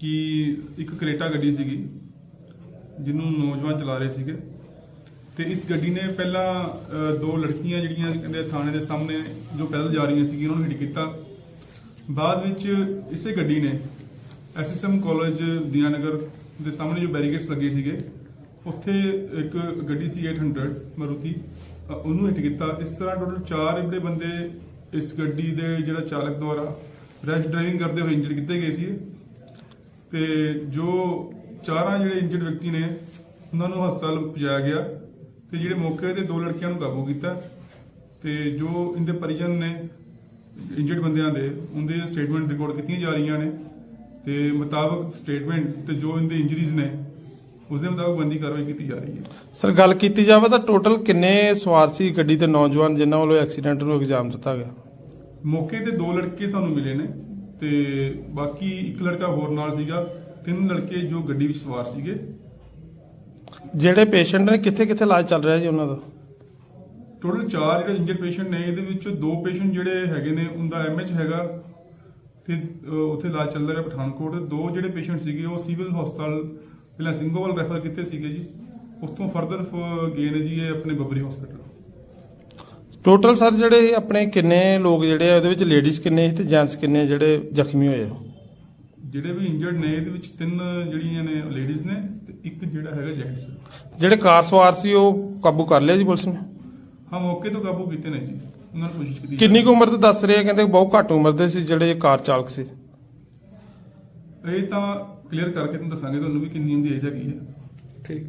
ਕਿ ਇੱਕ ਕਰੇਟਾ ਗੱਡੀ ਸੀਗੀ ਜਿਹਨੂੰ ਨੌਜਵਾਨ ਚਲਾ ਰਹੇ ਸੀਗੇ। ਤੇ ਇਸ ਗੱਡੀ ਨੇ ਪਹਿਲਾਂ ਅ, ਦੋ ਲੜਕੀਆਂ ਜਿਹੜੀਆਂ ਕਹਿੰਦੇ ਥਾਣੇ ਦੇ ਸਾਹਮਣੇ ਜੋ ਪੈਦਲ ਜਾ ਰਹੀਆਂ ਸੀਗੀਆਂ ਉਹਨਾਂ ਨੂੰ ਹਿੱਟ ਕੀਤਾ। ਬਾਅਦ ਵਿੱਚ ਇਸੇ ਗੱਡੀ ਨੇ ਐਸਐਸਐਮ ਕਾਲਜ ਦੀਨਾਨਗਰ ਦੇ ਸਾਹਮਣੇ ਜੋ ਬੈਰੀਕੇਡਸ ਲੱਗੇ ਸੀਗੇ ਉੱਥੇ ਇੱਕ ਗੱਡੀ ਸੀ 800 ਮਾਰੂਤੀ ਅ, ਉਹਨੂੰ ਹਿੱਟ ਕੀਤਾ। ਇਸ ਤਰ੍ਹਾਂ ਟੋਟਲ 4 ਜਿਹੜੇ ਬੰਦੇ ਇਸ ਗੱਡੀ ਦੇ ਜਿਹੜਾ ਚਾਲਕ ਦੁਆਰਾ ਰੈਸ਼ ਡਰਾਈਵਿੰਗ ਕਰਦੇ ਹੋਏ ਇੰਜਰ ਕੀਤੇ ਗਏ ਸੀ ਤੇ ਜੋ ਚਾਰਾਂ ਜਿਹੜੇ ਇੰਜਰਡ ਵਿਅਕਤੀ ਨੇ ਉਹਨਾਂ ਨੂੰ ਹਸਪਤਾਲ ਪਹੁੰਚਾਇਆ ਗਿਆ ਤੇ ਜਿਹੜੇ ਮੌਕੇ ਤੇ ਦੋ ਲੜਕੀਆਂ ਨੂੰ ਕਾਬੂ ਕੀਤਾ ਤੇ ਜੋ ਇਹਦੇ ਪਰਿਜਨ ਨੇ ਇੰਜਰਡ ਬੰਦਿਆਂ ਦੇ ਉਹਦੇ ਸਟੇਟਮੈਂਟ ਰਿਕਾਰਡ ਕੀਤੀਆਂ ਜਾ ਰਹੀਆਂ ਨੇ ਤੇ ਮੁਤਾਬਕ ਸਟੇਟਮੈਂਟ ਤੇ ਜੋ ਇਹਦੇ ਇੰਜਰੀਜ਼ ਨੇ ਉਸ ਦੇ ਮੁਤਾਬਕ ਬੰਦੀ ਕਾਰਵਾਈ ਕੀਤੀ ਜਾ ਰਹੀ ਹੈ। ਸਰ ਗੱਲ ਕੀਤੀ ਜਾਵੇ ਤਾਂ ਟੋਟਲ ਕਿੰਨੇ ਸਵਾਰ ਸੀ ਗੱਡੀ ਤੇ ਨੌਜਵਾਨ ਜਿਨ੍ਹਾਂ ਵੱਲੋਂ ਐਕਸੀਡੈਂਟ ਨੂੰ ਇਗਜ਼ਾਮ ਦਿੱਤਾ ਗਿਆ? ਮੌਕੇ ਤੇ ਦੋ ਲੜਕੇ ਸਾਨੂੰ ਮਿਲੇ ਨੇ। ਤੇ ਬਾਕੀ ਇੱਕ ਲੜਕਾ ਹੋਰ ਨਾਲ ਸੀਗਾ ਤਿੰਨ ਲੜਕੇ ਜੋ ਗੱਡੀ ਵਿੱਚ ਸਵਾਰ ਸੀਗੇ। ਜਿਹੜੇ ਪੇਸ਼ੈਂਟ ਨੇ ਕਿੱਥੇ ਕਿੱਥੇ ਇਲਾਜ ਚੱਲ ਰਿਹਾ ਜੀ ਉਹਨਾਂ ਦਾ? ਟੋਟਲ 4 ਜਿਹੜੇ ਇੰਜਰਡ ਪੇਸ਼ੈਂਟ ਨੇ ਇਹਦੇ ਵਿੱਚੋਂ ਦੋ ਪੇਸ਼ੈਂਟ ਜਿਹੜੇ ਹੈਗੇ ਨੇ ਉਹਦਾ ਐਮਐਚ ਹੈਗਾ ਤੇ ਅਹ, ਉੱਥੇ ਇਲਾਜ ਚੱਲ ਰਿਹਾ ਪਠਾਨਕੋਟ ਦੋ। ਜਿਹੜੇ ਪੇਸ਼ੈਂਟ ਸੀਗੇ ਉਹ ਸਿਵਲ ਹਸਪਤਾਲ ਪਹਿਲਾਂ ਸਿੰਘੋਵਾਲ ਰੈਫਰ ਕੀਤੇ ਸੀਗੇ ਜੀ। ਉੱਥੋਂ ਫਰਦਰ ਗਏ ਨੇ ਜੀ ਇਹ ਆਪਣੇ ਬੱਬਰੀ ਹਸਪੀਟਲ ਟੋਟਲ ਸਰ ਜਿਹੜੇ ਆਪਣੇ ਕਿੰਨੇ ਲੋਕ ਜਿਹੜੇ ਆ ਉਹਦੇ ਵਿੱਚ ਲੇਡੀਜ਼ ਕਿੰਨੇ ਸੀ ਤੇ ਜੈਂਟਸ ਕਿੰਨੇ ਜਿਹੜੇ ਜ਼ਖਮੀ ਹੋਏ ਆ? ਜਿਹੜੇ ਵੀ ਇੰਜਰਡ ਨੇ ਇਹਦੇ ਵਿੱਚ ਤਿੰਨ ਜਿਹੜੀਆਂ ਨੇ ਲੇਡੀਜ਼ ਨੇ ਤੇ ਇੱਕ ਜਿਹੜਾ ਹੈਗਾ ਜੈਂਟਸ ਜਿਹੜੇ ਕਾਰ ਸਵਾਰ ਸੀ ਉਹ ਕਾਬੂ ਕਰ ਲਿਆ ਜੀ ਪੁਲਿਸ ਨੇ? ਹਾਂ ਮੌਕੇ ਤੋਂ ਕਾਬੂ ਕੀਤੇ ਨੇ ਜੀ। ਉਹਨਾਂ ਨੂੰ ਕੋਸ਼ਿਸ਼ ਕੀਤੀ ਕਿੰਨੀ ਕੁ ਉਮਰ ਦੇ ਦੱਸ ਰਹੇ ਆ? ਕਹਿੰਦੇ ਬਹੁਤ ਘੱਟ ਉਮਰ ਦੇ ਸੀ ਜਿਹੜੇ ਕਾਰ ਚਾਲਕ ਸੀ। ਇਹ ਤਾਂ ਕਲੀਅਰ ਕਰਕੇ ਤੁਹਾਨੂੰ ਦੱਸਾਂਗੇ ਤੁਹਾਨੂੰ ਵੀ ਕਿੰਨੀ ਉਹਦੀ ਏਜ ਹੈਗੀ ਹੈ। ਠੀਕ।